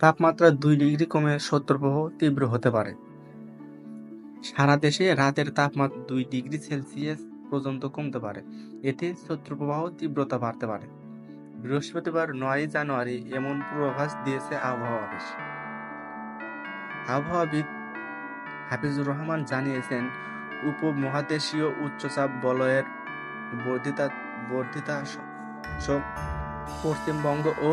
তাপমাত্রা দুই ডিগ্রি কমে শৈত্যপ্রবাহ তীব্র হতে পারে। সারা দেশে রাতের তাপমাত্রা দুই ডিগ্রি সেলসিয়াস পর্যন্ত কমতে পারে। এতে শৈত্যপ্রবাহ তীব্রতা বাড়তে পারে। বৃহস্পতিবার নয় জানুয়ারি এমন পূর্বাভাস দিয়েছে আবহাওয়া অফিস। আবহাওয়াবিদ হাফিজুর রহমান জানিয়েছেন, উপমহাদেশীয় উচ্চচাপ বলয়ের বর্ধিতা বর্ধিতা পশ্চিমবঙ্গ ও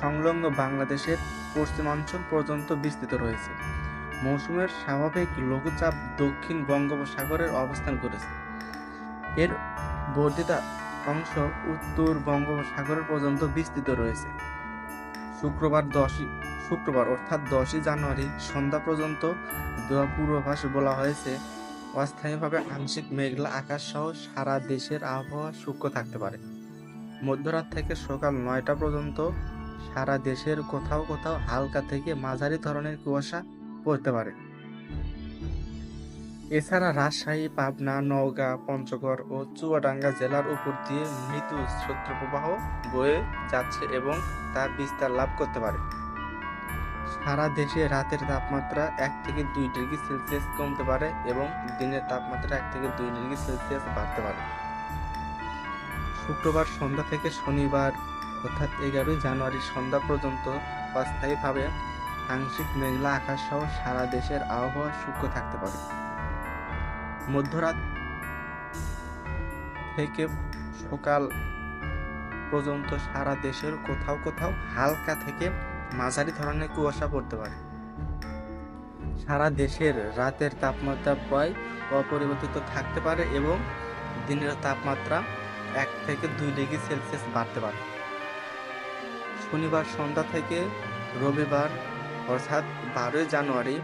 সংলগ্ন বাংলাদেশের পশ্চিমাঞ্চল পর্যন্ত বিস্তৃত রয়েছে। মৌসুমের স্বাভাবিক লঘুচাপ দক্ষিণ বঙ্গোপসাগরের অবস্থান করেছে। এর বর্ধিতা অংশ উত্তর বঙ্গোপসাগর পর্যন্ত বিস্তৃত রয়েছে। শুক্রবার দশই, শুক্রবার অর্থাৎ দশই জানুয়ারি সন্ধ্যা পর্যন্ত দেওয়া পূর্বাভাস বলা হয়েছে, অস্থায়ীভাবে আংশিক মেঘলা আকাশ সহ সারা দেশের আবহাওয়া সূক্ষ্ম থাকতে পারে। মধ্যরাত থেকে সকাল নয়টা পর্যন্ত সারা দেশের কোথাও কোথাও হালকা থেকে মাঝারি ধরনের কুয়াশা পড়তে পারে। এছাড়া রাজশাহী, পাবনা, নওগাঁ, পঞ্চগড় ও চুয়াডাঙ্গা জেলার উপর দিয়ে মৃদু শৈত্যপ্রবাহ বয়ে যাচ্ছে এবং তা বিস্তার লাভ করতে পারে। সারা দেশে রাতের তাপমাত্রা এক থেকে দুই ডিগ্রি সেলসিয়াস কমতে পারে এবং দিনের তাপমাত্রা এক থেকে দুই ডিগ্রি সেলসিয়াস বাড়তে পারে। শুক্রবার সন্ধ্যা থেকে শনিবার, অর্থাৎ এগারোই জানুয়ারি সন্ধ্যা পর্যন্ত অস্থায়ীভাবে আংশিক মেঘলা আকাশ সহ সারা দেশের আবহাওয়া সূক্ষ্ম থাকতে পারে। মধ্যরাত থেকে সকাল পর্যন্ত সারা দেশের কোথাও কোথাও হালকা থেকে মাঝারি ধরনের কুয়াশা পড়তে পারে। সারা দেশের রাতের তাপমাত্রা প্রায় অপরিবর্তিত থাকতে পারে এবং দিনের তাপমাত্রা এক থেকে দুই ডিগ্রি সেলসিয়াস বাড়তে পারে। শনিবার সন্ধ্যা থেকে রবিবার, অর্থাৎ বারোই জানুয়ারি,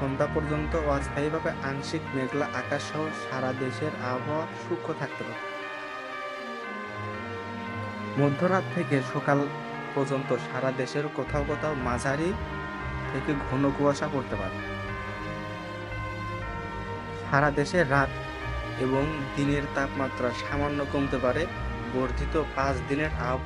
সন্ধ্যা পর্যন্ত অস্থায়ীভাবে আংশিক মেঘলা আকাশ সহ সারা দেশের আবহাওয়া সূক্ষ্ম থাকতে পারে। মধ্যরাত থেকে সকাল পর্যন্ত সারা দেশের কোথাও কোথাও মাঝারি থেকে ঘন কুয়াশা পড়তে পারে। সারা দেশে রাত এবং দিনের তাপমাত্রা সামান্য কমতে পারে। বর্ধিত পাঁচ দিনের আবহাওয়া